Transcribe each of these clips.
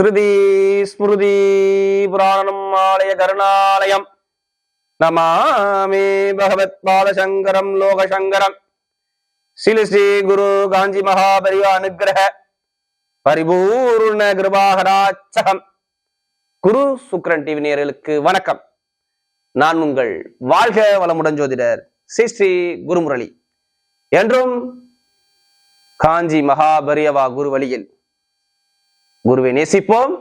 ஸ்ருதி ஸ்மிருதி புராணம் ஆலய கருணாலயம். நமாமே பகவத் பாதசங்கரம் லோகசங்கரம். ஸ்ரீ ஸ்ரீ குரு காஞ்சி மகாபரிய அனுகிரக. பரிபூர்ண கிருபாகராச்சகம் குரு சுக்ரன் டிவி நேர்களுக்கு வணக்கம். நான் உங்கள் வாழ்க வளமுடன் ஜோதிடர் ஸ்ரீ ஸ்ரீ குருமுரளி. என்றும் காஞ்சி மகாபரியவா குரு வழியில் குருவை நேசிப்போம்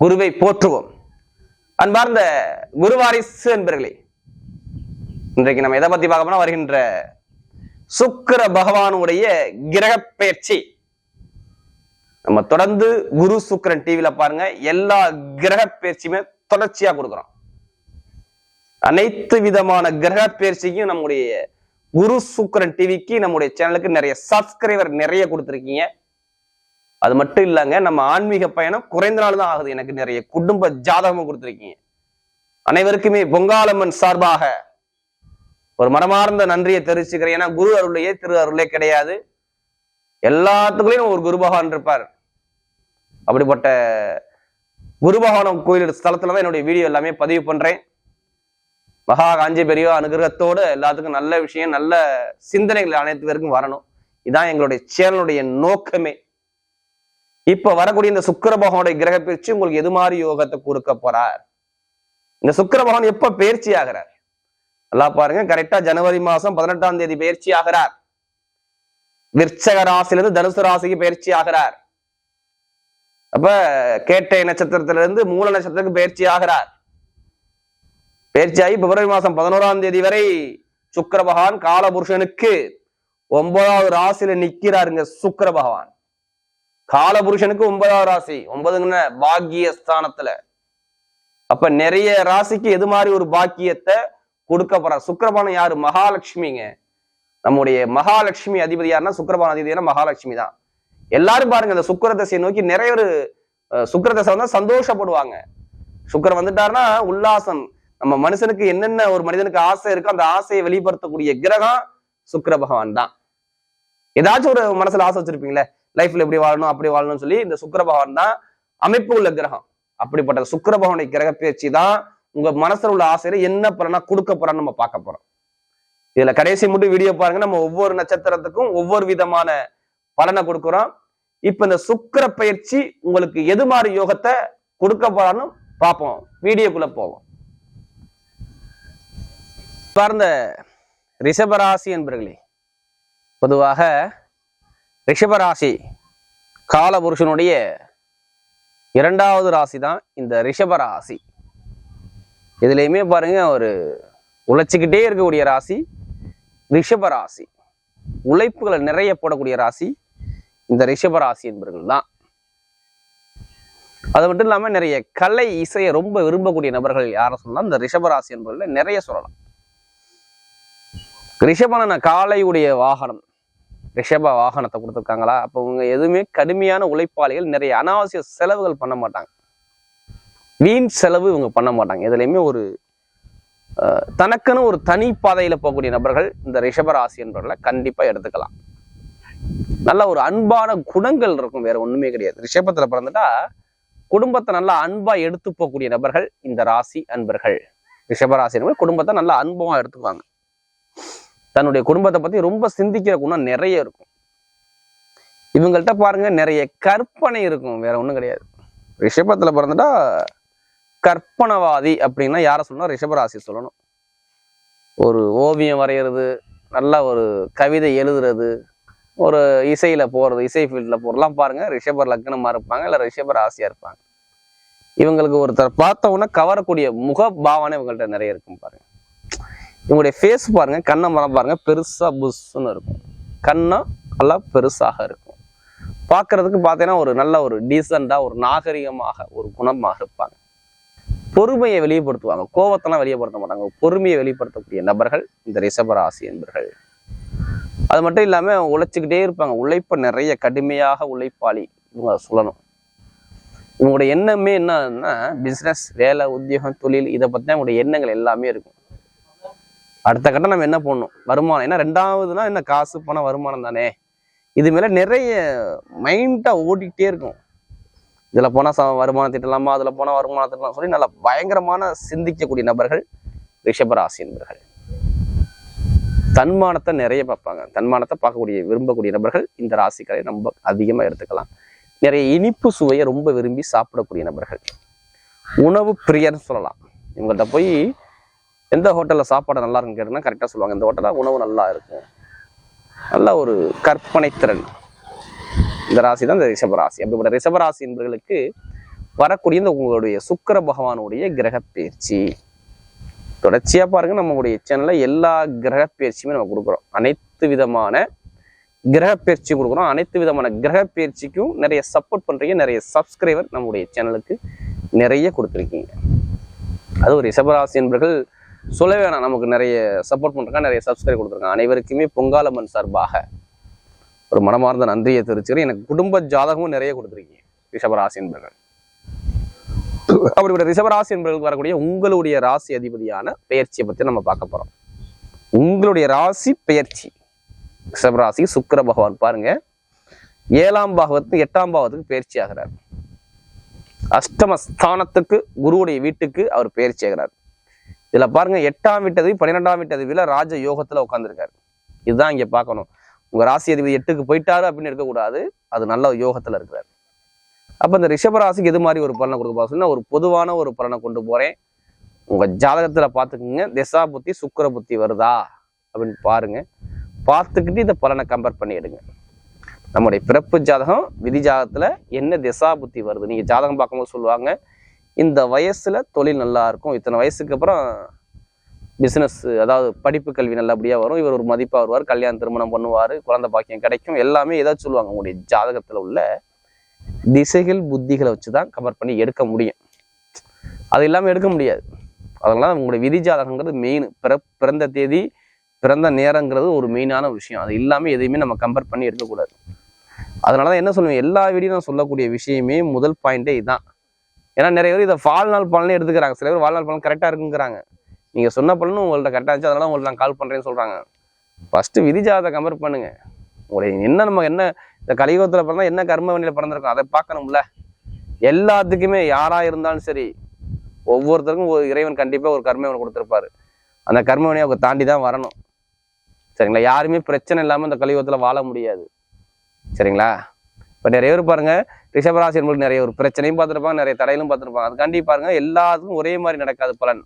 குருவை போற்றுவோம். அன்பார்ந்த குருவாரிசு என்பர்களே இன்றைக்கு நம்ம எதை பத்தி பார்க்க வருகின்ற சுக்கிர பகவானுடைய கிரக பயிற்சி. நம்ம தொடர்ந்து குரு சுக்கரன் டிவியில பாருங்க எல்லா கிரக பயிற்சியுமே தொடர்ச்சியா கொடுக்குறோம். அனைத்து விதமான கிரக பயிற்சிக்கும் நம்முடைய குரு சுக்கிரன் டிவிக்கு நம்முடைய சேனலுக்கு நிறைய சப்ஸ்கிரைபர் நிறைய கொடுத்துருக்கீங்க. அது மட்டும் இல்லைங்க நம்ம ஆன்மீக பயணம் குறைந்த நாள் தான் ஆகுது. எனக்கு நிறைய குடும்ப ஜாதகமும் கொடுத்துருக்கீங்க. அனைவருக்குமே பொங்காலம்மன் சார்பாக ஒரு மனமார்ந்த நன்றியை தெரிவிச்சுக்கிறேன். ஏன்னா குரு அருளையே திரு அருளே கிடையாது. எல்லாத்துக்குள்ளேயும் ஒரு குரு பகவான் இருப்பார். அப்படிப்பட்ட குரு பகவான் கோயில் ஸ்தலத்துல தான் என்னுடைய வீடியோ எல்லாமே பதிவு பண்றேன். மகா காஞ்சி பெரியோ அனுகிரகத்தோடு எல்லாத்துக்கும் நல்ல விஷயம் நல்ல சிந்தனைகள் அனைத்து பேருக்கும் வரணும். இதான் எங்களுடைய சேனலுடைய நோக்கமே. இப்ப வரக்கூடிய இந்த சுக்கர பகவானுடைய கிரக பயிற்சி உங்களுக்கு எது மாதிரி யோகத்தை கொடுக்க போறார்? இந்த சுக்கர பகவான் எப்ப பயிற்சி ஆகிறார்? நல்லா பாருங்க கரெக்டா ஜனவரி மாசம் பதினெட்டாம் தேதி பயிற்சி ஆகிறார். விற்சக ராசிலிருந்து தனுசு ராசிக்கு பயிற்சி ஆகிறார். அப்ப கேட்டை நட்சத்திரத்திலிருந்து மூல நட்சத்திரத்துக்கு பயிற்சி ஆகிறார். பயிற்சியாகி பிப்ரவரி மாசம் பதினோராம் தேதி வரை சுக்கர பகவான் காலபுருஷனுக்கு ஒன்பதாவது ராசியில நிக்கிறாருங்க சுக்கர பகவான். காலபுருஷனுக்கு ஒன்பதாவது ராசி. ஒன்பதுங்கன்னு பாக்கிய ஸ்தானத்துல அப்ப நிறைய ராசிக்கு எது மாதிரி ஒரு பாக்கியத்தை கொடுக்க போற? சுக்கரபானம் யாரு? மகாலட்சுமிங்க. நம்முடைய மகாலட்சுமி அதிபதி யாருன்னா சுக்கிரபான அதிபதினா மகாலட்சுமி தான். எல்லாரும் பாருங்க இந்த சுக்கர தசையை நோக்கி நிறைய ஒரு சுக்கர தசை வந்தா சந்தோஷப்படுவாங்க. சுக்கிரன் வந்துட்டாருன்னா உல்லாசம். நம்ம மனுஷனுக்கு என்னென்ன ஒரு மனிதனுக்கு ஆசை இருக்கோ அந்த ஆசையை வெளிப்படுத்தக்கூடிய கிரகம் சுக்கர பகவான் தான். ஏதாச்சும் ஒரு மனசுல ஆசை வச்சிருப்பீங்களே? லைஃப்ல எப்படி வாழணும் அப்படி வாழணும்னு சொல்லி இந்த சுக்கர பகவான் தான் அமைப்பு உள்ள கிரகம். அப்படிப்பட்ட சுக்கர பகவானுடைய கிரக பயிற்சி தான் உங்க மனசுல உள்ள ஆசையில என்ன பலனா கொடுக்க போறான்னு நம்ம பார்க்க போறோம். இதுல கடைசி மட்டும் வீடியோ பாருங்க. நம்ம ஒவ்வொரு நட்சத்திரத்துக்கும் ஒவ்வொரு விதமான பலனை கொடுக்குறோம். இப்ப இந்த சுக்கர பயிற்சி உங்களுக்கு எது மாதிரி யோகத்தை கொடுக்க போறான்னு பார்ப்போம். வீடியோக்குள்ள போவோம். சார்ந்த ரிஷபராசி என்பர்களே பொதுவாக ரிஷபராசி காலபுருஷனுடைய இரண்டாவது ராசி தான் இந்த ரிஷபராசி. இதுலேயுமே பாருங்க ஒரு உழைச்சிக்கிட்டே இருக்கக்கூடிய ராசி ரிஷபராசி. உழைப்புகளை நிறைய போடக்கூடிய ராசி இந்த ரிஷபராசி என்பவர்கள் தான் அது மட்டும் இல்லாமல் நிறைய கலை இசையை ரொம்ப விரும்பக்கூடிய நபர்கள் யாரை சொல்லலாம்? இந்த ரிஷபராசி என்பவர்கள் நிறைய சொல்லலாம். ரிஷபன காலையுடைய வாகனம். ரிஷப வாகனத்தை கொடுத்துருக்காங்களா? அப்போ இவங்க எதுவுமே கடுமையான உழைப்பாளிகள் நிறைய அனாவசிய செலவுகள் பண்ண மாட்டாங்க. வீண் செலவு இவங்க பண்ண மாட்டாங்க. எதுலையுமே ஒரு அஹ், தனக்குன்னு ஒரு தனி பாதையில போகக்கூடிய நபர்கள் இந்த ரிஷபராசி என்பவர்களை கண்டிப்பா எடுத்துக்கலாம். நல்ல ஒரு அன்பான குணங்கள் இருக்கும் வேற ஒண்ணுமே கிடையாது. ரிஷபத்தில் பிறந்துட்டா குடும்பத்தை நல்லா அன்பா எடுத்து போகக்கூடிய நபர்கள் இந்த ராசி அன்பர்கள். ரிஷபராசி என்பவர் குடும்பத்தை நல்லா அன்பமாக எடுத்துக்குவாங்க. தன்னுடைய குடும்பத்தை பத்தி ரொம்ப சிந்திக்கிற குணம் நிறைய இருக்கும். இவங்கள்ட்ட பாருங்க நிறைய கற்பனை இருக்கும். வேற ஒன்றும் கிடையாது. ரிஷபத்துல பிறந்துட்டா கற்பனவாதி அப்படின்னா யாரை சொல்லணும்? ரிஷபராசி சொல்லணும். ஒரு ஓவியம் வரைகிறது நல்ல ஒரு கவிதை எழுதுறது ஒரு இசையில போறது இசை ஃபீல்டில் போகிறலாம் பாருங்க. ரிஷபர் லக்னமா இருப்பாங்க இல்ல ரிஷப ராசியா இருப்பாங்க. இவங்களுக்கு ஒருத்தர் பார்த்த உடனே கவரக்கூடிய முக பாவனை இவங்கள்ட்ட நிறைய இருக்கும் பாருங்க. இவங்களுடைய ஃபேஸ் பாருங்கள் கண்ணை மரம் பாருங்கள் பெருசாக புஷ்ஷுன்னு இருக்கும். கண்ணா நல்லா பெருசாக இருக்கும். பார்க்குறதுக்கு பார்த்தீங்கன்னா ஒரு நல்ல ஒரு டீசெண்டாக ஒரு நாகரிகமாக ஒரு குணமாக இருப்பாங்க. பொறுமையை வெளிப்படுத்துவாங்க. கோவத்தெல்லாம் வெளிப்படுத்த மாட்டாங்க. பொறுமையை வெளிப்படுத்தக்கூடிய நபர்கள் இந்த ரிஷபராசி என்பர்கள். அது மட்டும் இல்லாமல் உழைச்சிக்கிட்டே இருப்பாங்க. உழைப்பை நிறைய கடுமையாக உழைப்பாளி இவங்க சொல்லணும். இவங்களுடைய எண்ணமே என்னன்னா பிஸ்னஸ் வேலை உத்தியோகம் தொழில் இதை பத்தி அவங்களுடைய எண்ணங்கள் எல்லாமே இருக்கும். அடுத்த கட்டம் நம்ம என்ன பண்ணணும் வருமானம். ஏன்னா ரெண்டாவதுனா என்ன? காசு பணம் வருமானம் தானே. இது மேல நிறைய மைண்டா ஓடிக்கிட்டே இருக்கும். இதுல போனா ச வருமானம் திட்டலாமா? அதுல போனா வருமானம் திட்டலாம்? சொல்லி நல்லா பயங்கரமான சிந்திக்கக்கூடிய நபர்கள் ரிஷபராசி என்பர்கள். தன்மானத்தை நிறைய பார்ப்பாங்க. தன்மானத்தை பார்க்கக்கூடிய விரும்பக்கூடிய நபர்கள் இந்த ராசிகளை ரொம்ப அதிகமா எடுத்துக்கலாம். நிறைய இனிப்பு சுவையை ரொம்ப விரும்பி சாப்பிடக்கூடிய நபர்கள். உணவு பிரியர்னு சொல்லலாம். இவங்கள்ட்ட போய் எந்த ஹோட்டலில் சாப்பாடு நல்லா இருக்குன்னு கேட்டோம்னா கரெக்டாக சொல்லுவாங்க. இந்த ஹோட்டலில் உணவு நல்லா இருக்கும் நல்ல ஒரு கற்பனை திறன். இந்த ராசி தான் இந்த ரிஷப ராசி. அப்படிப்பட்ட ரிஷப ராசி என்பவர்களுக்கு வரக்கூடிய இந்த உங்களுடைய சுக்கிர பகவானுடைய கிரக பயிற்சி தொடர்ச்சியாக பாருங்க நம்மளுடைய சேனலில் எல்லா கிரக பயிற்சியுமே நம்ம கொடுக்குறோம். அனைத்து விதமான கிரக பயிற்சி கொடுக்குறோம். அனைத்து விதமான கிரக பயிற்சிக்கும் நிறைய சப்போர்ட் பண்ணுறீங்க நிறைய சப்ஸ்கிரைபர் நம்முடைய சேனலுக்கு நிறைய கொடுத்துருக்கீங்க. அது ஒரு ரிஷபராசி என்பர்கள் சொல்லவே வேணாம் நமக்கு நிறைய சப்போர்ட் பண்றாங்க நிறைய சப்ஸ்கிரைப் கொடுத்துருக்காங்க. அனைவருக்குமே பொங்காலம்மன் சார்பாக ஒரு மனமார்ந்த நன்றியை தெரிவிச்சுக்கிறேன். எனக்கு குடும்ப ஜாதகமும் நிறைய கொடுத்துருக்கீங்க ரிஷபராசி என்பர்கள். அப்படிப்பட்ட ரிஷபராசி என்பவர்களுக்கு வரக்கூடிய உங்களுடைய ராசி அதிபதியான பெயர்ச்சியை பத்தி நம்ம பார்க்க போறோம். உங்களுடைய ராசி பெயர்ச்சி. ரிஷபராசி சுக்கர பகவான் பாருங்க. ஏழாம் பாகவத்து எட்டாம் பாகத்துக்கு பயிற்சி ஆகிறார். அஷ்டம ஸ்தானத்துக்கு குருவுடைய வீட்டுக்கு அவர் பயிற்சி ஆகிறார். இதுல பாருங்க எட்டாம் வீட்டது பன்னிரெண்டாம் வீட்டதுவில ராஜ யோகத்துல உட்காந்துருக்காரு இதுதான் இங்க பார்க்கணும். உங்க ராசி அதிபதி எட்டுக்கு போயிட்டாரு அப்படின்னு இருக்கக்கூடாது. அது நல்ல யோகத்துல இருக்கிறார். அப்ப இந்த ரிஷபராசிக்கு எது மாதிரி ஒரு பலனை கொடுக்க சொன்னால் ஒரு பொதுவான ஒரு பலனை கொண்டு போறேன். உங்க ஜாதகத்துல பாத்துக்கோங்க திசா புத்தி சுக்கர புத்தி வருதா அப்படின்னு பாருங்க. பார்த்துக்கிட்டு இந்த பலனை கம்பேர் பண்ணி எடுங்க நம்முடைய பிறப்பு ஜாதகம் விதி ஜாதகத்துல என்ன திசா புத்தி வருது? நீங்க ஜாதகம் பார்க்கும்போது சொல்லுவாங்க இந்த வயசில் தொழில் நல்லாயிருக்கும் இத்தனை வயசுக்கு அப்புறம் பிஸ்னஸ் அதாவது படிப்பு கல்வி நல்லபடியாக வரும். இவர் ஒரு மதிப்பாக வருவார். கல்யாணம் திருமணம் பண்ணுவார். குழந்தை பாக்கியம் கிடைக்கும். எல்லாமே ஏதாச்சும் சொல்லுவாங்க. உங்களுடைய ஜாதகத்தில் உள்ள திசைகள் புத்திகளை வச்சு தான் கவர் பண்ணி எடுக்க முடியும். அது இல்லாமல் எடுக்க முடியாது. அதனால உங்களுடைய விதி ஜாதகங்கிறது மெயின் பிற பிறந்த தேதி பிறந்த நேரங்கிறது ஒரு மெயினான விஷயம். அது இல்லாமல் எதையுமே நம்ம கம்பேர் பண்ணி எடுக்கக்கூடாது. அதனால தான் என்ன சொல்லுவேன்? எல்லா வீடியும் நான் சொல்லக்கூடிய விஷயமே முதல் பாயிண்டே இதுதான் ஏன்னா நிறைய பேர் இதை வாழ்நாள் பலனே எடுத்துக்கிறாங்க. சில பேர் வாழ்நாள் பலன் கரெக்டாக இருக்குங்கிறாங்க. நீங்கள் சொன்ன பலனும் உங்கள்ட்ட கரெக்டாக இருந்துச்சு. அதனால உங்களுக்கு நான் கால் பண்ணுறேன்னு சொல்கிறாங்க ஃபஸ்ட்டு விதி கம்பேர் பண்ணுங்கள் உங்களுடைய என்ன நம்ம என்ன இந்த கலியுகத்தில் பிறந்தா என்ன கர்ம வண்டியில் பிறந்திருக்கோம்? அதை பார்க்கணும்ல. எல்லாத்துக்குமே யாராக இருந்தாலும் சரி ஒவ்வொருத்தருக்கும் ஒரு இறைவன் கண்டிப்பாக ஒரு கர்மவனை கொடுத்துருப்பாரு. அந்த கர்மவனையை அவங்க தாண்டி தான் வரணும். சரிங்களா? யாருமே பிரச்சனை இல்லாமல் இந்த கலியுகத்தில் வாழ முடியாது. சரிங்களா? இப்போ நிறைய பேர் பாருங்கள் ரிஷபராசி என்பது நிறைய ஒரு பிரச்சனையும் பார்த்துருப்பாங்க நிறைய தடையிலும் பார்த்துருப்பாங்க. அதுக்காண்டி பாருங்கள் எல்லாத்துக்கும் ஒரே மாதிரி நடக்காது பலன்.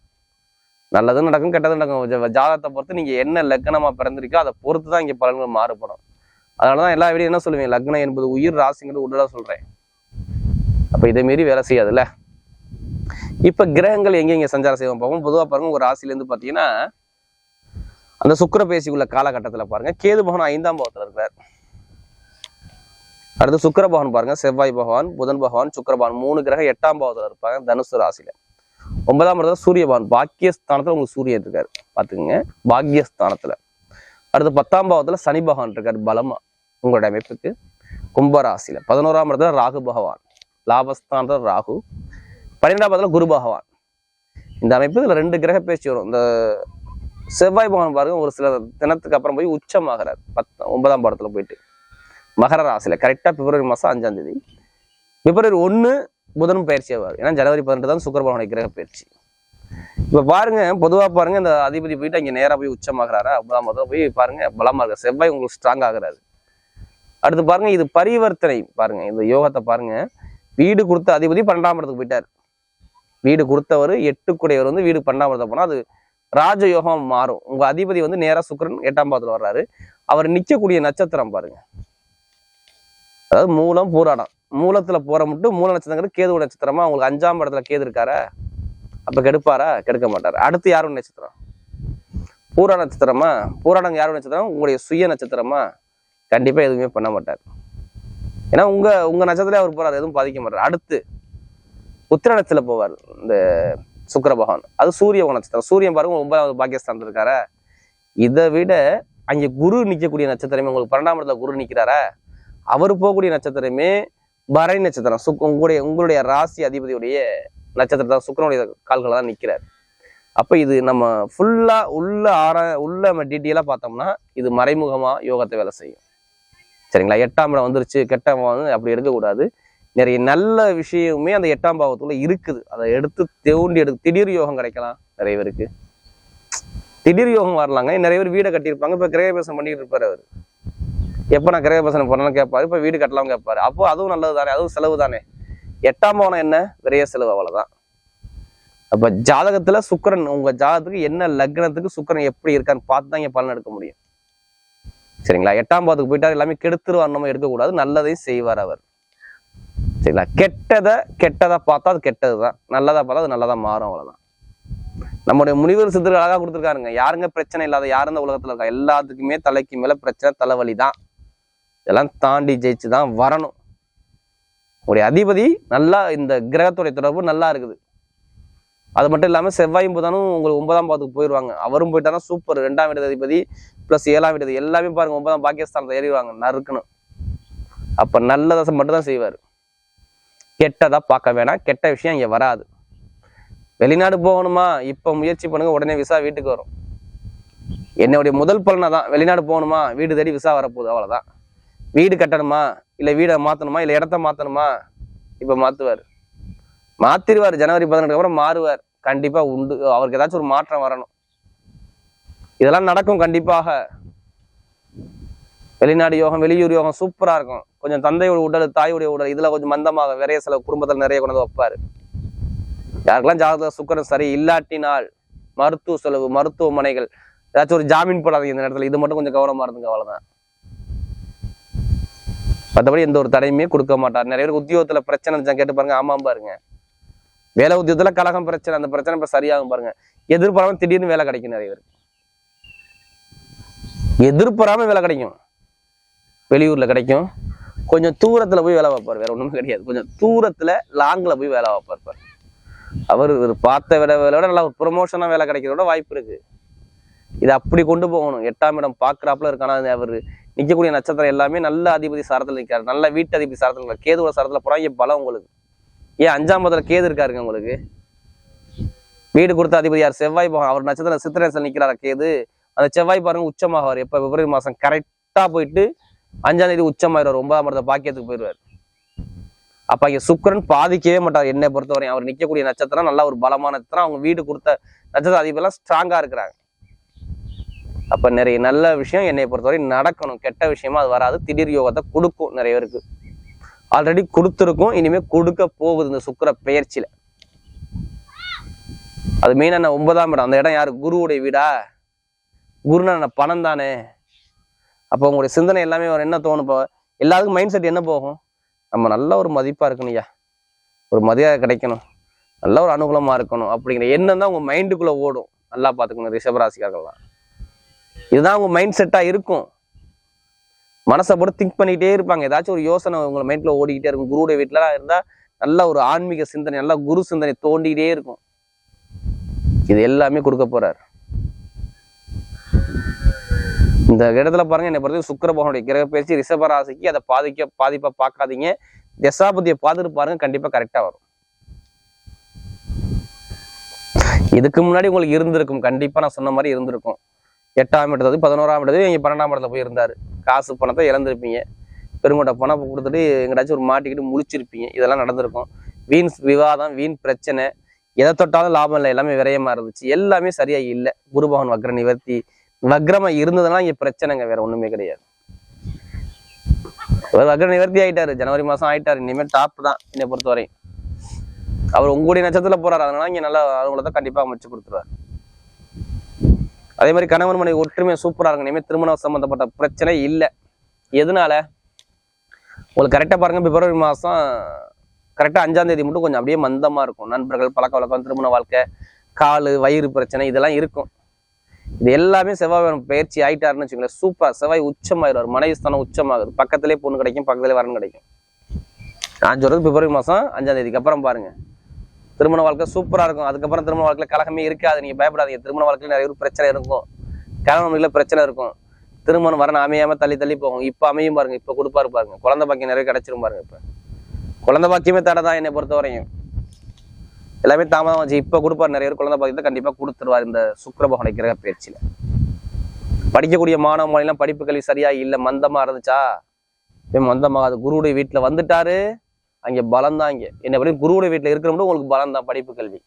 நல்லதும் நடக்கும் கெட்டதும் நடக்கும். ஜ- ஜாதகத்தை பொறுத்து நீங்கள் என்ன லக்னமாக பிறந்திருக்கோ அதை பொறுத்து தான் இங்கே பலன்கள் மாறுபடும். அதனாலதான் எல்லா வீடியும் என்ன சொல்லுவேன் லக்னம் என்பது உயிர் ராசிங்கிறது உடலா சொல்கிறேன் அப்போ இதை மாரி வேலை செய்யாதுல்ல? இப்போ கிரகங்கள் எங்கே எங்கே சஞ்சாரம் செய்வோம் பார்ப்போம் பொதுவாக பாருங்க ஒரு ராசிலேருந்து பார்த்தீங்கன்னா அந்த சுக்கிர பேசிக்குள்ள காலகட்டத்தில் பாருங்க கேது பகவான் ஐந்தாம் பாவத்தில் இருக்கிறார். அடுத்து சுக்கர பகவான் பாருங்க. செவ்வாய் பகவான் புதன் பகவான் சுக்கர பகவான் மூணு கிரகம் எட்டாம் பாவத்தில் இருப்பாங்க. தனுசு ராசியில. ஒன்பதாம் இடத்துல சூரிய பகவான். பாக்கியஸ்தானத்துல உங்களுக்கு சூரியன் இருக்காரு. பாத்துக்கோங்க பாக்கியஸ்தானத்துல. அடுத்து பத்தாம் பாவத்துல சனி பகவான் இருக்காரு. பலமா உங்களுடைய அமைப்புக்கு. கும்பராசியில பதினோராம் இடத்துல ராகு பகவான். லாபஸ்தானத்துல ராகு. பன்னிரெண்டாம் இடத்துல குரு பகவான். இந்த அமைப்பு இதுல ரெண்டு கிரக பேச்சு வரும். இந்த செவ்வாய் பகவான் பாருங்க ஒரு சில தினத்துக்கு அப்புறம் போய் உச்சமாகிறார். பத் ஒன்பதாம் பாடத்துல போயிட்டு. மகர ராசியில். கரெக்டா பிப்ரவரி மாசம் அஞ்சாம் தேதி. பிப்ரவரி ஒண்ணு புதனும் பயிற்சி ஆவார். ஏன்னா ஜனவரி பதினெட்டு தான் சுக்கர கிரக பயிற்சி. இப்ப பாருங்க பொதுவா பாருங்க இந்த அதிபதி போயிட்டு அங்கே நேரா போய் உச்சமாகறாரா? ஒன்பதாம் பாதத்துல போய் பாருங்க பலமா இருக்கு. செவ்வாய் உங்களுக்கு ஸ்ட்ராங் ஆகுறாரு. அடுத்து பாருங்க இது பரிவர்த்தனை. பாருங்க இந்த யோகத்தை பாருங்க. வீடு கொடுத்த அதிபதி பன்னெண்டாம் இடத்துக்கு போயிட்டார். வீடு கொடுத்தவர் எட்டுக்குடையவர் வந்து வீடு பன்னெண்டாம் இடத்துல போனா அது ராஜயோகம் மாறும். உங்க அதிபதி வந்து நேரா சுக்கரன் எட்டாம் பாதத்தில் வர்றாரு. அவர் நிற்கக்கூடிய நட்சத்திரம் பாருங்க. அதாவது மூலம் பூராடம் மூலத்துல போற மட்டும் மூல நட்சத்திரங்கிறது கேது நட்சத்திரமா? உங்களுக்கு அஞ்சாம் இடத்துல கேது இருக்காரா? அப்ப கெடுப்பாரா? கெடுக்க மாட்டார். அடுத்து யாரும் நட்சத்திரம்? பூரா நட்சத்திரமா? பூராடம் யாரும் நட்சத்திரம்? உங்களுடைய சுய நட்சத்திரமா? கண்டிப்பா எதுவுமே பண்ண மாட்டார். ஏன்னா உங்க உங்க நட்சத்திரம் அவர் போறாரு. எதுவும் பாதிக்க மாட்டார். அடுத்து உத்திர நட்சத்திரத்துல போவார். இந்த சுக்கர பகவான். அது சூரிய நட்சத்திரம். சூரியன் பாருங்க ஒன்பதாவது பாக்கியஸ்தானத்துல இருக்காரா? இதை விட அங்கே குரு நிற்கக்கூடிய நட்சத்திரமே உங்களுக்கு பன்னெண்டாம் இடத்துல குரு நிற்கிறாரா அவர் போகக்கூடிய நட்சத்திரமே பரணி நட்சத்திரம். சுக் உங்களுடைய உங்களுடைய ராசி அதிபதியுடைய நட்சத்திரத்தான் சுக்கிரனுடைய கால்களை தான் நிற்கிறார் அப்ப இது நம்ம ஃபுல்லா உள்ள ஆற உள்ள நம்ம டீட்டெயிலாக பார்த்தோம்னா இது மறைமுகமா யோகத்தை வேலை செய்யும். சரிங்களா? எட்டாம் இடம் வந்துருச்சு. கெட்ட வந்து அப்படி எடுக்கக்கூடாது. நிறைய நல்ல விஷயமே அந்த எட்டாம் பாவத்துக்குள்ள இருக்குது. அதை எடுத்து தேண்டி எடுத்து திடீர் யோகம் கிடைக்கலாம் நிறைய பேருக்கு. திடீர் யோகம் வரலாங்க. நிறைய பேர் வீடை கட்டியிருப்பாங்க. இப்போ கிரகபேசம் பண்ணிட்டு இருப்பார் அவர். எப்போ நான் கிரகபசனம் போனேன்னு கேட்பாரு இப்போ வீடு கட்டலாம் கேட்பாரு அப்போ அதுவும் நல்லது தானே அதுவும் செலவு தானே. எட்டாம் பாவம் என்ன? விரைய செலவு அவ்வளவுதான். அப்போ ஜாதகத்துல சுக்கிரன் உங்க ஜாதகத்துக்கு என்ன லக்னத்துக்கு சுக்கிரன் எப்படி இருக்கான்னு பார்த்து தான் பலன் எடுக்க முடியும். சரிங்களா? எட்டாம் பாதத்துக்கு போயிட்டார் எல்லாமே கெடுத்துருவார் நம்ம எடுக்கக்கூடாது நல்லதையும் செய்வார் அவர். சரிங்களா? கெட்டதை கெட்டதை பார்த்தா அது கெட்டதுதான். நல்லதா பார்த்தா அது நல்லதா மாறும் அவ்வளோதான் நம்முடைய முனிவர் சித்தர்கள் அழகா கொடுத்துருக்காருங்க. யாருங்க பிரச்சனை இல்லாத யாருந்த உலகத்துல இருக்கா? எல்லாத்துக்குமே தலைக்கு மேலே பிரச்சனை தலைவலி தான். இதெல்லாம் தாண்டி ஜெயிச்சு தான் வரணும். உடைய அதிபதி நல்லா இந்த கிரகத்துடைய தொடர்பு நல்லா இருக்குது. அது மட்டும் இல்லாமல் செவ்வாயும் புதனும் உங்களுக்கு ஒன்பதாம் பாதத்துக்கு போயிடுவாங்க அவரும் போயிட்டாங்கன்னா சூப்பர் ரெண்டாம் வீடு அதிபதி பிளஸ் ஏழாம் வீடு எல்லாமே பாருங்க ஒன்பதாம் பாகிஸ்தானத்தை ஏறிடுவாங்க நறுக்கணும். அப்போ நல்ல தசை செய்வார். கெட்டதாக பார்க்க வேணாம் கெட்ட விஷயம் இங்கே வராது. வெளிநாடு போகணுமா? இப்போ முயற்சி பண்ணுங்க உடனே விசா வீட்டுக்கு வரும். என்னுடைய முதல் பலனை தான் வெளிநாடு போகணுமா? வீடு தேடி விசா வரப்போகுது அவ்வளோதான் வீடு கட்டணுமா? இல்லை வீடை மாத்தணுமா? இல்லை இடத்த மாத்தணுமா? இப்போ மாற்றுவார் மாத்திருவார். ஜனவரி பதினெட்டுக்கு அப்புறம் மாறுவார். கண்டிப்பா உண்டு. அவருக்கு ஏதாச்சும் ஒரு மாற்றம் வரணும். இதெல்லாம் நடக்கும் கண்டிப்பாக. வெளிநாடு யோகம் வெளியூர் யோகம் சூப்பரா இருக்கும். கொஞ்சம் தந்தையோட உடல் தாயுடைய உடல் இதில் கொஞ்சம் மந்தமாக நிறைய சில குடும்பத்தில் நிறைய கொண்டு வைப்பார். யாருக்கெல்லாம் ஜாதக சுக்கரம் சரி இல்லாட்டினால் மருத்துவ செலவு மருத்துவமனைகள் ஏதாச்சும் ஒரு ஜாமீன் போடாதீங்க இந்த நேரத்தில். இது மட்டும் கொஞ்சம் கவனமாக இருந்துங்க அவ்வளோதான் மற்றபடி எந்த ஒரு தடையுமே கொடுக்க மாட்டார். நிறைய பேர் உத்தியோகத்துல பிரச்சனை இருந்துச்சா கேட்டு பாருங்க. ஆமாம் பாருங்க. வேலை உத்தியோகத்தில் கலகம் பிரச்சனை அந்த பிரச்சனை இப்ப சரியாகும் பாருங்க. எதிர்பாராம திடீர்னு வேலை கிடைக்கும் நிறைய பேருக்கு. எதிர்பாராம வேலை கிடைக்கும். வெளியூர்ல கிடைக்கும். கொஞ்சம் தூரத்துல போய் வேலை பார்ப்பார். வேற ஒன்றுமே கிடையாது. கொஞ்சம் தூரத்துல லாங்ல போய் வேலை பார்ப்பார் பாரு. அவர் இவர் பார்த்த விட வேலை விட நல்லா ஒரு ப்ரொமோஷனாக வேலை கிடைக்கிறதோட வாய்ப்பு இருக்கு. இதை அப்படி கொண்டு போகணும். எட்டாம் இடம் பாக்குறாப்புல இருக்கானா அவர்? நிற்கக்கூடிய நட்சத்திரம் எல்லாமே நல்ல அதிபதி சாரத்தில் நிற்காரு நல்ல வீட்டு அதிபதி சாரத்தில் இருக்கார் கேதுவோட சாரத்தில் போறாங்க பலம் உங்களுக்கு? ஏன் அஞ்சாம் பதத்தில் கேது இருக்காருங்க உங்களுக்கு? வீடு கொடுத்த அதிபதி யார்? செவ்வாய் போகும் அவர் நட்சத்திரம் சித்திரேசன் நிற்கிறார் கேது? அந்த செவ்வாய் பாருங்க உச்சமாகவார். எப்ப? பிப்ரவரி மாசம். கரெக்டா போயிட்டு அஞ்சாம் தேதி உச்சமாயிருவார் ஒன்பதாம் இடத்த பாக்கியத்துக்கு போயிடுவார். அப்போ இங்கே சுக்கரன் பாதிக்கவே மாட்டார் என்னை பொறுத்தவரையும். அவர் நிற்கக்கூடிய நட்சத்திரம் நல்ல ஒரு பலமான நட்சத்திரம். அவங்க வீடு கொடுத்த நட்சத்திர அதிபதிலாம் ஸ்ட்ராங்கா இருக்கிறாங்க. அப்ப நிறைய நல்ல விஷயம் என்னை பொறுத்தவரை நடக்கணும். கெட்ட விஷயமா அது வராது. திடீர் யோகத்தை கொடுக்கும் நிறைய பேருக்கு. ஆல்ரெடி கொடுத்துருக்கும். இனிமேல் கொடுக்க போகுது இந்த சுக்கிர பெயர்ச்சியில. அது மெயினாக நான் ஒன்பதாம் இடம். அந்த இடம் யாரு? குருவுடைய வீடா? குருனா பணம் தானே? அப்போ உங்களுடைய சிந்தனை எல்லாமே ஒரு என்ன தோணும்? இப்போ எல்லாத்துக்கும் மைண்ட் செட் என்ன போகும்? நம்ம நல்ல ஒரு மதிப்பா இருக்கணும் ஐயா. ஒரு மதியாக கிடைக்கணும். நல்ல ஒரு அனுகூலமா இருக்கணும். அப்படிங்கிற எண்ணம் தான் உங்க மைண்டுக்குள்ள ஓடும். நல்லா பார்த்துக்கணும் ரிஷபராசிக்காரர்கள்லாம். இதுதான் உங்க மைண்ட் செட்டா இருக்கும். மனசை போட்டு திங்க் பண்ணிக்கிட்டே இருப்பாங்க. ஏதாச்சும் ஒரு யோசனை உங்க மைண்ட்ல ஓடிக்கிட்டே இருக்கும். குருடைய வீட்டுல இருந்தா நல்ல ஒரு ஆன்மீக சிந்தனை நல்ல குரு சிந்தனை தோண்டிக்கிட்டே இருக்கும். இது எல்லாமே கொடுக்க போறார். இந்த இடத்துல பாருங்க என்னை பொறுத்த சுக்கர பகவானுடைய கிரக பயிற்சி ரிஷபராசிக்கு அதை பாதிக்க பாதிப்பா பார்க்காதீங்க. தசாபதியை பார்த்துட்டு பாருங்க கண்டிப்பா கரெக்டா வரும். இதுக்கு முன்னாடி உங்களுக்கு இருந்திருக்கும். கண்டிப்பா நான் சொன்ன மாதிரி இருந்திருக்கும். எட்டாம் இடத்துல பதினோராம் இடத்துல இங்கே பன்னெண்டாம் இடத்துல போயிருந்தாரு. காசு பணத்தை இழந்திருப்பீங்க. பெருங்கோட்டை பணம் கொடுத்துட்டு எங்கடாச்சும் ஒரு மாட்டிக்கிட்டு முழிச்சிருப்பீங்க. இதெல்லாம் நடந்திருக்கும். வீண் விவாதம் வீண் பிரச்சனை எதை தொட்டாலும் லாபம் இல்லை எல்லாமே விரயமா இருந்துச்சு. எல்லாமே சரியா இல்லை. குருபவன் வக்ர நிவர்த்தி வக்ரமா இருந்ததுன்னா இங்க பிரச்சனைங்க வேற ஒண்ணுமே கிடையாது. அவர் வக்ர நிவர்த்தி ஆயிட்டாரு. ஜனவரி மாசம் ஆயிட்டாரு. இனிமேல் டாப் தான் என்னை பொறுத்தவரை அவர் உங்களுடைய நட்சத்திரத்தில் போறாரு. அதனால இங்க நல்லா அலுவலகத்தை கண்டிப்பா அமைச்சு கொடுத்துருவாரு. அதே மாதிரி கணவன் மனைவி ஒற்றுமையாக சூப்பராக இருக்கும் இனிமேல் திருமணம் சம்மந்தப்பட்ட பிரச்சனை இல்லை. எதனால? உங்களுக்கு கரெக்டாக பாருங்க பிப்ரவரி மாதம் கரெக்டாக அஞ்சாம் தேதி மட்டும் கொஞ்சம் அப்படியே மந்தமாக இருக்கும். நண்பர்கள் பழக்க வழக்கம் திருமண வாழ்க்கை கால் வயிறு பிரச்சனை இதெல்லாம் இருக்கும். இது எல்லாமே செவ்வாய் பயிற்சி ஆயிட்டாருன்னு வச்சுக்கோங்களேன் சூப்பர் செவ்வாய் உச்சமாயிடுவார். மனைவி ஸ்தானம் உச்சமாகுது. பக்கத்திலே பொண்ணு கிடைக்கும் பக்கத்திலே வரன் கிடைக்கும். நான் சொல்றது பிப்ரவரி மாதம் அஞ்சாம் தேதிக்கு அப்புறம் பாருங்கள் திருமண வாழ்க்கை சூப்பராக இருக்கும். அதுக்கப்புறம் திருமண வாழ்க்கையில் கலகமே இருக்காது. நீங்கள் பயப்படாதீங்க. திருமண வாழ்க்கையில் நிறைய பிரச்சனை இருக்கும். கல்யாண பிரச்சனை இருக்கும். திருமணம் வரணும் அமையாம தள்ளி தள்ளி போகும். இப்போ அமையும் பாருங்க. இப்போ கொடுப்பாரு பாருங்க. குழந்தை பாக்கியம் நிறைய கிடைச்சிரும் பாருங்க இப்போ. குழந்தை பாக்கியமே தடை தான் என்னை பொறுத்த வரையும் எல்லாமே தாமதம் வச்சு இப்ப கொடுப்பாரு நிறைய பேர் குழந்தை பாக்கியத்தை கண்டிப்பா கொடுத்துருவார் இந்த சுக்கரபகனை கிரக பயிற்சியில் படிக்கக்கூடிய மாணவ மாநிலம் படிப்பு கல்வி சரியாக இல்லை. மந்தமாக இருந்துச்சா? இப்போ மந்தமாக அது குருவுடைய வீட்டில் வந்துட்டாரு. அங்கே பலம் தான் இங்கே. என்ன படி குருவோட வீட்டில் இருக்கிற மட்டும் உங்களுக்கு பலம் தான் படிப்பு கல்வி.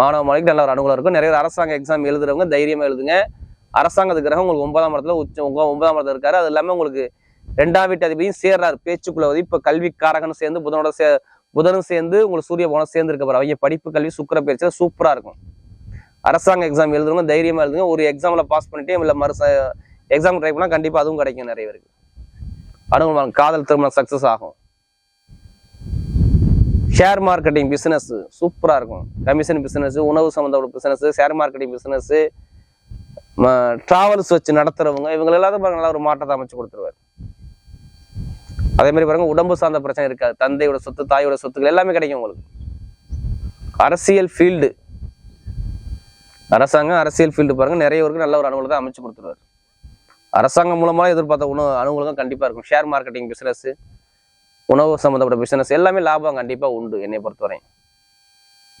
மாணவ மாணவிக்கு நல்ல ஒரு அனுகூலம் இருக்கும். நிறைய பேர் அரசாங்க எக்ஸாம் எழுதுறவங்க தைரியமாக எழுதுங்க. அரசாங்கத்து கிரகம் உங்களுக்கு ஒன்பதாம் இடத்துல உச்ச உங்க ஒன்பதாம் இடத்துல இருக்காரு. அது இல்லாமல் உங்களுக்கு ரெண்டாம் வீட்டு அதிபதியும் சேர்றாரு. பேச்சுக்குள்ள வந்து இப்போ கல்வி காரகனும் சேர்ந்து புதனோட சே புதனும் சேர்ந்து உங்களுக்கு சூரிய போனம் சேர்ந்து இருக்க போற அவங்க படிப்பு கல்வி சுக்கர பயிற்சியில் சூப்பராக இருக்கும். அரசாங்க எக்ஸாம் எழுதுறவங்க தைரியமாக எழுதுங்க. ஒரு எக்ஸாமில் பாஸ் பண்ணிட்டே இல்லை மறு எக்ஸாம் ட்ரை பண்ணால் கண்டிப்பாக அதுவும் கிடைக்கும் நிறைய பேருக்கு. அனுகூலம் காதல் திருமணம் சக்ஸஸ் ஆகும். ஷேர் மார்க்கெட்டிங் பிஸ்னஸ் சூப்பராக இருக்கும். கமிஷன் பிசினஸ் உணவு சம்மந்தப்பட்ட business share marketing business travels வச்சு நடத்துறவங்க இவங்க எல்லாத்தையும் பாருங்க நல்லா ஒரு மாற்றத்தை அமைச்சு கொடுத்துருவாரு. அதே மாதிரி பாருங்க உடம்பு சார்ந்த பிரச்சனை இருக்காது. தந்தையோட சொத்து தாயோட சொத்துக்கள் எல்லாமே கிடைக்கும் உங்களுக்கு. அரசியல் ஃபீல்டு அரசாங்கம் அரசியல் ஃபீல்டு பாருங்க நிறைய பேருக்கு நல்ல ஒரு அனுகூலத்தை அமைச்சு கொடுத்துருவாரு. அரசாங்கம் மூலமாக எதிர்பார்த்த உணவு அனுகூலம் கண்டிப்பாக இருக்கும். ஷேர் மார்க்கெட்டிங் பிசினஸ் உணவு சம்மந்தப்பட்ட பிஸ்னஸ் எல்லாமே லாபம் கண்டிப்பாக உண்டு என்னை பொறுத்தவரை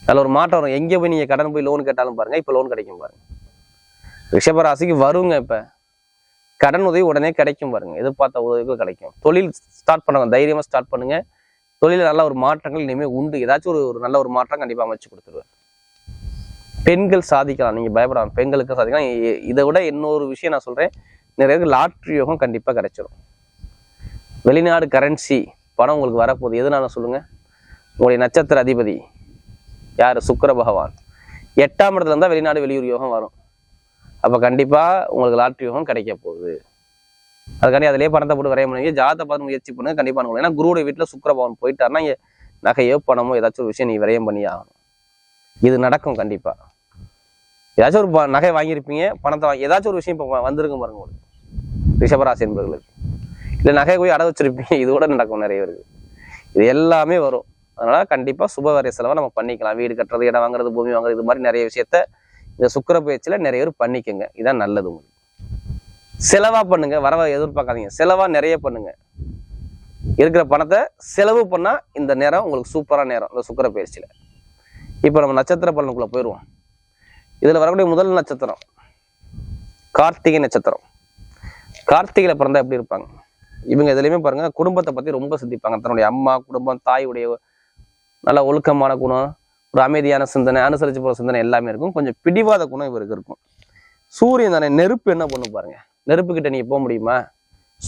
நல்ல ஒரு மாற்றம் வரும். எங்கே போய் நீங்கள் கடன் போய் லோன் கேட்டாலும் பாருங்கள் இப்போ லோன் கிடைக்கும் பாருங்க. ரிஷபராசிக்கு வருங்க இப்போ. கடன் உதவி உடனே கிடைக்கும் பாருங்க. எதிர்பார்த்த உதவிகள் கிடைக்கும். தொழில் ஸ்டார்ட் பண்ணுங்க. தைரியமாக ஸ்டார்ட் பண்ணுங்க. தொழில் நல்ல ஒரு மாற்றங்கள் இனிமேல் உண்டு. ஏதாச்சும் ஒரு ஒரு நல்ல ஒரு மாற்றம் கண்டிப்பாக அமைச்சு கொடுத்துருவேன். பெண்கள் சாதிக்கலாம். நீங்கள் பயப்படாமல் பெண்களுக்கு சாதிக்கலாம். இதை விட இன்னொரு விஷயம் நான் சொல்கிறேன் நிறைய லாட்ரி யோகம் கண்டிப்பாக கிடைச்சிடும் வெளிநாடு கரன்சி பணம் உங்களுக்கு வரப்போகுது. எதனால சொல்லுங்கள் உங்களுடைய நட்சத்திர அதிபதி யார்? சுக்கர பகவான். எட்டாம் இடத்துல இருந்தால் வெளிநாடு வெளியூர் யோகம் வரும். அப்போ கண்டிப்பாக உங்களுக்கு லாட்ரி யோகம் கிடைக்க போகுது. அதுக்காண்டி அதிலே பணத்தை போட்டு வரைய முடியும் ஜாதத்தை பார்த்து முயற்சி பண்ணுங்க. கண்டிப்பாக அனுகூலம் ஏன்னா குருவோட வீட்டில் சுக்கர பகவான் போயிட்டாருன்னா நகையோ பணமோ ஏதாச்சும் ஒரு விஷயம் நீ விரயம் பண்ணி ஆகணும். இது நடக்கும் கண்டிப்பாக ஏதாச்சும் ஒரு ப- நகை வாங்கியிருப்பீங்க. பணத்தை வாங்கி ஏதாச்சும் ஒரு விஷயம் இப்போ வந்திருக்கும் பாருங்க உங்களுக்கு. ரிஷபராசி என்பவர்களுக்கு. இல்லை நகை போய் அடை வச்சிருப்பீங்க. இது கூட நடக்கும் நிறைய பேருக்கு. இது எல்லாமே வரும். அதனால கண்டிப்பாக சுப வரை செலவை நம்ம பண்ணிக்கலாம். வீடு கட்டுறது இடம் வாங்குறது பூமி வாங்குறது இது மாதிரி நிறைய விஷயத்த இந்த சுக்கிர பயிற்சியில் நிறைய பேர் பண்ணிக்கங்க. இதான் நல்லது உங்களுக்கு. செலவாக பண்ணுங்க. வரவை எதிர்பார்க்காதீங்க. செலவாக நிறைய பண்ணுங்க. இருக்கிற பணத்தை செலவு பண்ணால் இந்த நேரம் உங்களுக்கு சூப்பரான நேரம் இந்த சுக்கிர பயிற்சியில். இப்போ நம்ம நட்சத்திர பலனுக்குள்ளே போயிடுவோம். இதில் வரக்கூடிய முதல் நட்சத்திரம் கார்த்திகை நட்சத்திரம். கார்த்திகையில் பிறந்தா எப்படி இருப்பாங்க? இவங்க எதுலையுமே பாருங்க குடும்பத்தை பத்தி ரொம்ப சிந்திப்பாங்க. தன்னுடைய அம்மா குடும்பம் தாயுடைய நல்ல ஒழுக்கமான குணம் ஒரு அமைதியான சிந்தனை அனுசரிச்சு போற சிந்தனை எல்லாமே இருக்கும். கொஞ்சம் பிடிவாத குணம் இவருக்கு இருக்கும். சூரியன் தானே நெருப்பு என்ன பண்ணு பாருங்க. நெருப்பு கிட்ட நீங்க போக முடியுமா?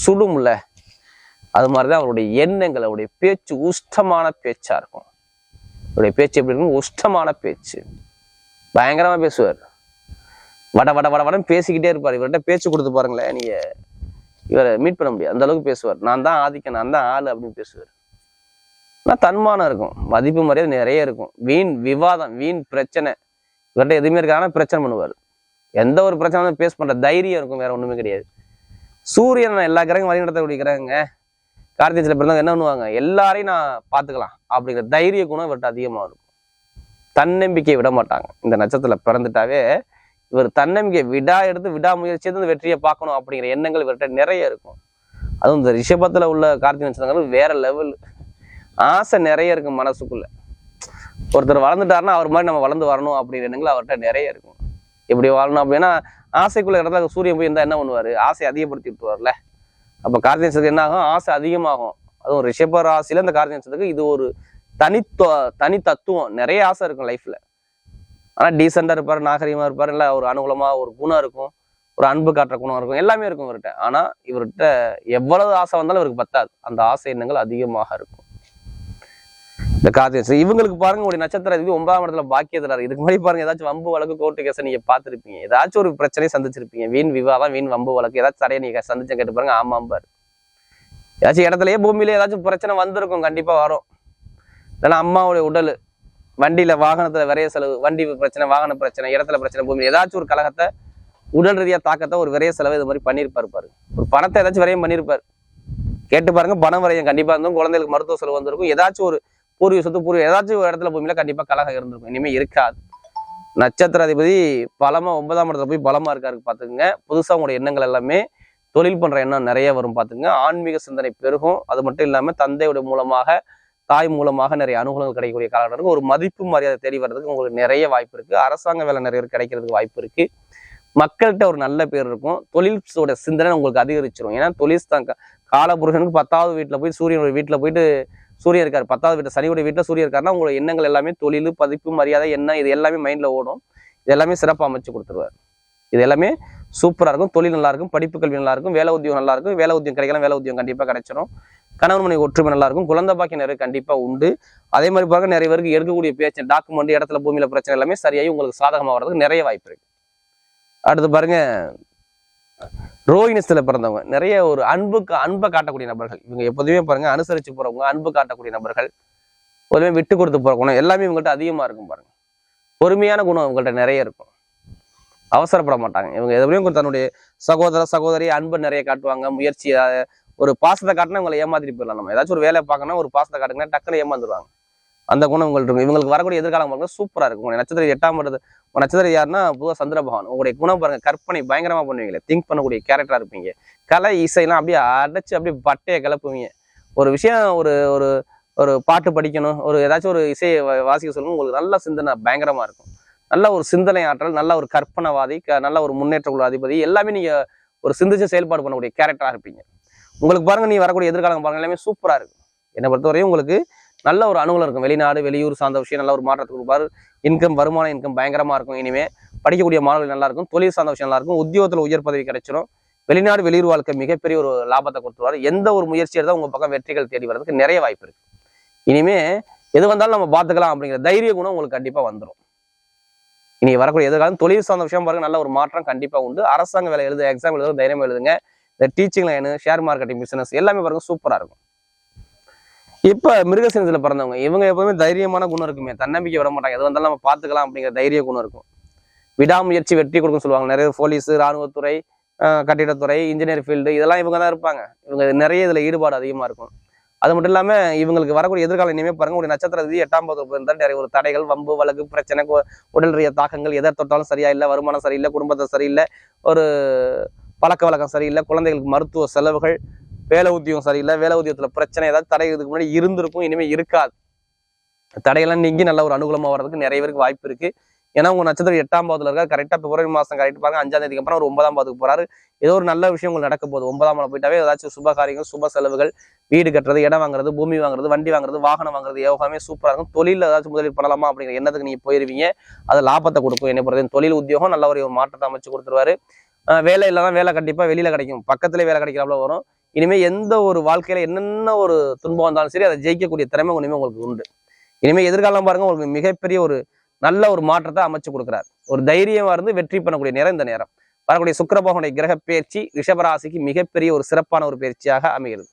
சுடும்ல. அது மாதிரிதான் அவருடைய எண்ணங்கள் அவருடைய பேச்சு உஷ்டமான பேச்சா இருக்கும். அவருடைய பேச்சு எப்படி இருக்கும்? உஷ்டமான பேச்சு. பயங்கரமா பேசுவார். வட வட வட வடம் பேசிக்கிட்டே இருப்பார். இவர்கிட்ட பேச்சு கொடுத்து பாருங்களேன் நீங்க இவரை மீட் பண்ண முடியாது. அந்த அளவுக்கு பேசுவார். நான் தான் ஆதிக்க நான் தான் ஆள் அப்படின்னு பேசுவார். ஆனால் தன்மானம் இருக்கும். மதிப்பு மரியாதை நிறைய இருக்கும். வீண் விவாதம் வீண் பிரச்சனை. இவர்கிட்ட எதுவுமே இருக்காது. பிரச்சனை பண்ணுவார். எந்த ஒரு பிரச்சனை வந்து பேஸ் பண்ணுற தைரியம் இருக்கும். வேற ஒன்றுமே கிடையாது. சூரியன் எல்லா கிரகம் வழிநடத்தக்கூடிய கிரகங்க. கார்த்திகத்தில் பிறந்தவங்க என்ன பண்ணுவாங்க? எல்லாரையும் நான் பார்த்துக்கலாம் அப்படிங்கிற தைரிய குணம் இவர்கிட்ட அதிகமாக இருக்கும். தன்னம்பிக்கை விட மாட்டாங்க. இந்த நட்சத்திரத்தில் பிறந்துட்டாவே இவர் தன்னம்பிக்கை விடா எடுத்து விடாமுயற்சி எடுத்து இந்த வெற்றியை பார்க்கணும் அப்படிங்கிற எண்ணங்கள் இவர்கிட்ட நிறைய இருக்கும். அதுவும் இந்த ரிஷபத்தில் உள்ள கார்த்திகை நட்சத்திரங்கள் வேற லெவல் ஆசை நிறைய இருக்கும் மனசுக்குள்ள. ஒருத்தர் வளர்ந்துட்டாருன்னா அவர் மாதிரி நம்ம வளர்ந்து வரணும் அப்படிங்கிற எண்ணங்கள் அவர்கிட்ட நிறைய இருக்கும். எப்படி வாழணும் அப்படின்னா ஆசைக்குள்ள இடத்துல சூரியன் போய் இருந்தால் என்ன பண்ணுவார்? ஆசை அதிகப்படுத்தி விட்டுருவார்ல. அப்போ கார்த்திகை நட்சத்திரம் என்ன ஆகும்? ஆசை அதிகமாகும். அதுவும் ரிஷப ராசியில் இந்த கார்த்திகை நட்சத்திரத்துக்கு இது ஒரு தனித்துவ தனி தத்துவம். நிறைய ஆசை இருக்கும் லைஃப்பில் ஆனால் டீசெண்டாக இருப்பார் நாகரிகமாக இருப்பார் இல்லை ஒரு அனுகூலமாக ஒரு குணம் இருக்கும் ஒரு அன்பு காட்டுற குணம் இருக்கும் எல்லாமே இருக்கும் இவர்கிட்ட. ஆனால் இவர்கிட்ட எவ்வளவு ஆசை வந்தாலும் இவருக்கு பத்தாது. அந்த ஆசை எண்ணங்கள் அதிகமாக இருக்கும். இந்த கார்த்திகை இவங்களுக்கு பாருங்க ஒரு நட்சத்திர இது ஒன்பதாம் இடத்துல பாக்கியத்தில் இதுக்கு முன்னாடி பாருங்க ஏதாச்சும் வம்பு வழக்கு கோர்ட்டு கேஸை நீங்க பார்த்துருப்பீங்க. ஏதாச்சும் ஒரு பிரச்சனையை சந்திச்சிருப்பீங்க. வீண் விவாதம் வீண் வம்பு வழக்கு ஏதாச்சும் தடையை நீங்க சந்திச்சு கேட்டு பாருங்க ஆமாம் பாரு. ஏதாச்சும் இடத்துலயே பூமியில ஏதாச்சும் பிரச்சனை வந்திருக்கும் கண்டிப்பா வரும். இல்லைன்னா அம்மாவுடைய உடல். வண்டியில வாகனத்துல விரைய செலவு வண்டி பிரச்சனை வாகன பிரச்சனை இடத்துல பிரச்சனை பூமி ஏதாச்சும் ஒரு கழகத்தை உடல் ரீதியா தாக்கத்தை ஒரு விரைய செலவு இது மாதிரி பண்ணியிருப்பாரு பாரு. ஒரு பணத்தை ஏதாச்சும் விரையும் பண்ணியிருப்பாரு கேட்டு பாருங்க பணம் விரையும் கண்டிப்பா இருந்தும் குழந்தைகளுக்கு மருத்துவ செலவு வந்திருக்கும் ஏதாச்சும் ஒரு பூர்வீக சொத்து பூர்வீக ஏதாச்சும் ஒரு இடத்துல பூமியில கண்டிப்பா கழகம் இருந்திருக்கும். இனிமே இருக்காது. நட்சத்திர அதிபதி பலமா ஒன்பதாம் இடத்துல போய் பலமா இருக்காரு பாத்துக்கங்க. புதுசா உங்களோட எண்ணங்கள் எல்லாமே தொழில் பண்ற எண்ணம் நிறைய வரும் பாத்துங்க ஆன்மீக சிந்தனை பெருகும். அது மட்டும் இல்லாம தந்தையோட மூலமாக தாய் மூலமாக நிறைய அனுகூலங்கள் கிடைக்கக்கூடிய காலகட்டம் ஒரு மதிப்பு மரியாதை தேடி வர்றதுக்கு உங்களுக்கு நிறைய வாய்ப்பு இருக்கு. அரசாங்க வேலை நிறைய கிடைக்கிறதுக்கு வாய்ப்பு இருக்கு. மக்கள்கிட்ட ஒரு நல்ல பேர் இருக்கும். தொழில்ஸோட சிந்தனை உங்களுக்கு அதிகரிச்சிடும் ஏன்னா தொழில் தான் காலபுருஷனுக்கு பத்தாவது வீட்டில் போய் சூரியனோட வீட்டில் போயிட்டு சூரியன் இருக்கார். பத்தாவது வீட்டில் சனியுடைய வீட்டில் சூரியன் இருக்காருன்னா உங்களோட எண்ணங்கள் எல்லாமே தொழில் பதிப்பு மரியாதை எண்ணம் இது எல்லாமே மைண்டில் ஓடும். இது எல்லாமே சிறப்பாக அமைச்சு கொடுத்துருவார். இது எல்லாமே சூப்பராக இருக்கும். தொழில் நல்லா இருக்கும். படிப்பு கல்வி நல்லா இருக்கும். வேலை உத்தியோகம் நல்லா இருக்கும். வேலை உத்தியோகம் கிடைக்கலாம். வேலை உத்தியோகம் கண்டிப்பாக கிடைச்சிடும் கணவன் மனைவி ஒற்றுமை நல்லா இருக்கும். குழந்தை பாக்கியம் நிறைய கண்டிப்பாக உண்டு. அதே மாதிரி பார்க்க நிறைய பேருக்கு எடுக்கக்கூடிய பேச்சு டாக்குமெண்ட் இடத்துல பூமியில பிரச்சனை எல்லாமே சரியாகி உங்களுக்கு சாதகமாக வர்றதுக்கு நிறைய வாய்ப்பு இருக்கு. அடுத்து பாருங்க ரோஹினிஸ்தில் பிறந்தவங்க. நிறைய ஒரு அன்புக்கு அன்பை காட்டக்கூடிய நபர்கள். இவங்க எப்போதுமே பாருங்க அனுசரிச்சு போறவங்க அன்பு காட்டக்கூடிய நபர்கள். பொதுவே விட்டு கொடுத்து போற குணம் எல்லாமே இவங்கள்ட்ட அதிகமா இருக்கும் பாருங்க. பொறுமையான குணம் இவங்கள்ட்ட நிறைய இருக்கும். அவசரப்பட மாட்டாங்க. இவங்க எதுவும் தன்னுடைய சகோதர சகோதரி அன்பை நிறைய காட்டுவாங்க முயற்சி ஒரு பாசத்தை காட்டினா உங்களை ஏமாத்திட்டு போயிடலாம் நம்ம. ஏதாச்சும் ஒரு வேலை பார்க்கணும் ஒரு பாசத்தை காட்டுங்கன்னா டக்குன்னு ஏமாந்துருவாங்க. அந்த குணம் உங்கள்ட்ட இருக்கும். இவங்களுக்கு வரக்கூடிய எதிர்காலம் பாருங்க சூப்பராக இருக்கும். உங்க நட்சத்திரம் எட்டாம் வருது உங்க நட்சத்திரம் யாருன்னா புதுவா சந்திரபகவான் உங்களுடைய குணம் பாருங்க கற்பனை பயங்கரமாக பண்ணுவீங்களே திங்க் பண்ணக்கூடிய கேரக்டராக இருப்பீங்க. கலை இசைலாம் அப்படியே அடைச்சு அப்படியே பட்டையை கிளப்புவீங்க. ஒரு விஷயம் ஒரு ஒரு ஒரு பாட்டு படிக்கணும் ஒரு ஏதாச்சும் ஒரு இசையை வாசிக்க சொல்லணும் உங்களுக்கு நல்ல சிந்தனை பயங்கரமாக இருக்கும். நல்ல ஒரு சிந்தனை ஆற்றல் நல்ல ஒரு கற்பனைவாதி க- நல்ல ஒரு முன்னேற்ற குழு அதிபதி எல்லாமே நீங்கள் ஒரு சிந்திச்சு செயல்பாடு பண்ணக்கூடிய கேரக்டராக இருப்பீங்க. உங்களுக்கு பாருங்க நீ வரக்கூடிய எதிர்காலம் பாருங்க எல்லாமே சூப்பரா இருக்கும் என்னை பொறுத்தவரையும் உங்களுக்கு நல்ல ஒரு அனுகூலம் இருக்கும். வெளிநாடு வெளியூர் சார்ந்த விஷயம் நல்ல ஒரு மாற்றத்துக்கு கொடுப்பாரு. இன்கம் வருமான இன்கம் பயங்கரமா இருக்கும் இனிமே. படிக்கக்கூடிய மாணவர்கள் நல்லா இருக்கும். தொழில் சார்ந்த விஷயம் நல்லா இருக்கும். உத்தியோகத்துல உயர் பதவி கிடைச்சிடும் வெளிநாடு வெளியூர் வாழ்க்கை மிகப்பெரிய ஒரு லாபத்தை கொடுத்துருவாரு. எந்த ஒரு முயற்சி எடுத்தால் உங்க பக்கம் வெற்றிகள் தேடி வர்றதுக்கு நிறைய வாய்ப்பு இருக்கு. இனிமே எது வந்தாலும் நம்ம பார்த்துக்கலாம் அப்படிங்கிற தைரிய குணம் உங்களுக்கு கண்டிப்பா வந்துடும் இனி வரக்கூடிய எதிர்காலம் தொழில் சார்ந்த விஷயம் பாருங்க நல்ல ஒரு மாற்றம் கண்டிப்பா உண்டு. அரசாங்க வேலை எழுது எக்ஸாம் எழுதுறது தைரியம் எழுதுங்க. இந்த teaching line share marketing business எல்லாமே பாருங்க சூப்பராக இருக்கும். இப்போ மிருகசீனத்துல பிறந்தவங்க இவங்க எப்போவுமே தைரியமான குணம் இருக்குமே தன்னம்பிக்கை விட மாட்டாங்க. எது வந்தாலும் நம்ம பார்த்துக்கலாம் அப்படிங்கிற தைரிய குணம் இருக்கும். விடாமுயற்சி வெற்றி கொடுக்கும் சொல்லுவாங்க. நிறைய போலீஸ் ராணுவத்துறை கட்டிடத்துறை இன்ஜினியர் ஃபீல்டு இதெல்லாம் இவங்க தான் இருப்பாங்க. இவங்க நிறைய இதில் ஈடுபாடு அதிகமாக இருக்கும். அது மட்டும் இல்லாமல் இவங்களுக்கு வரக்கூடிய எதிர்காலம் இனிமே பாருங்க ஒரு நட்சத்திர விதி எட்டாம் பகுதி இருந்தால் நிறைய ஒரு தடைகள் வம்பு வழக்கு பிரச்சனை உடல் ரீதிய தாக்கங்கள் எதை தொட்டாலும் சரியா இல்லை வருமானம் சரியில்லை குடும்பத்தை சரியில்லை ஒரு பழக்க வழக்கம் சரியில்லை குழந்தைகளுக்கு மருத்துவ செலவுகள் வேலை உத்தியோகம் சரியில்லை வேலை உத்தியோகத்தில் பிரச்சனை ஏதாவது தடை இதுக்கு முன்னாடி இருந்திருக்கும் இனிமேல் இருக்காது. தடையெல்லாம் நீங்கி நல்ல ஒரு அனுகூலமாக வர்றதுக்கு நிறைய பேருக்கு வாய்ப்பு இருக்குது ஏன்னா உங்கள் நட்சத்திரம் எட்டாம் பாவத்துல இருக்கா கரெக்டாக பிப்ரவரி மாதம் கரெக்ட் பாருங்க அஞ்சாம் தேதிக்கு அப்புறம் ஒரு ஒன்பதாம் பாவத்துக்கு போகிறாரு ஏதோ ஒரு நல்ல விஷயம் உங்களுக்கு நடக்க போகுது ஒன்பதாம் பாவம் போயிட்டாவே ஏதாச்சும் சுப காரியங்கள் சுப செலவுகள் வீடு கட்டுறது இடம் வாங்குறது பூமி வாங்குறது வண்டி வாங்குறது வாகனம் வாங்குறது யோகாமே சூப்பராக இருக்கும். தொழிலில் ஏதாச்சும் முதலீடு பண்ணலாமா அப்படிங்கிற எண்ணத்துக்கு நீங்கள் போயிருவீங்க. அது லாபத்தை கொடுக்கும் என்ன பொறுத்த தொழில் உத்தியோகம் நல்ல ஒரு மாற்றத்தை அமைச்சு கொடுத்துருவாரு. வேலை இல்லைனா வேலை கண்டிப்பா வெளியில கிடைக்கும். பக்கத்துல வேலை கிடைக்கிறாப்புல வரும். இனிமே எந்த ஒரு வாழ்க்கையில என்னென்ன ஒரு துன்பம் வந்தாலும் சரி அதை ஜெயிக்கக்கூடிய திறமை இனிமே உங்களுக்கு உண்டு. இனிமே எதிர்காலம் பாருங்க உங்களுக்கு மிகப்பெரிய ஒரு நல்ல ஒரு மாற்றத்தை அமைச்சு கொடுக்குறாரு. ஒரு தைரியமா இருந்து வெற்றி பண்ணக்கூடிய நேரம் இந்த நேரம். வரக்கூடிய சுக்கிரபகனுடைய கிரக பயிற்சி ரிஷபராசிக்கு மிகப்பெரிய ஒரு சிறப்பான ஒரு பயிற்சியாக அமைகிறது.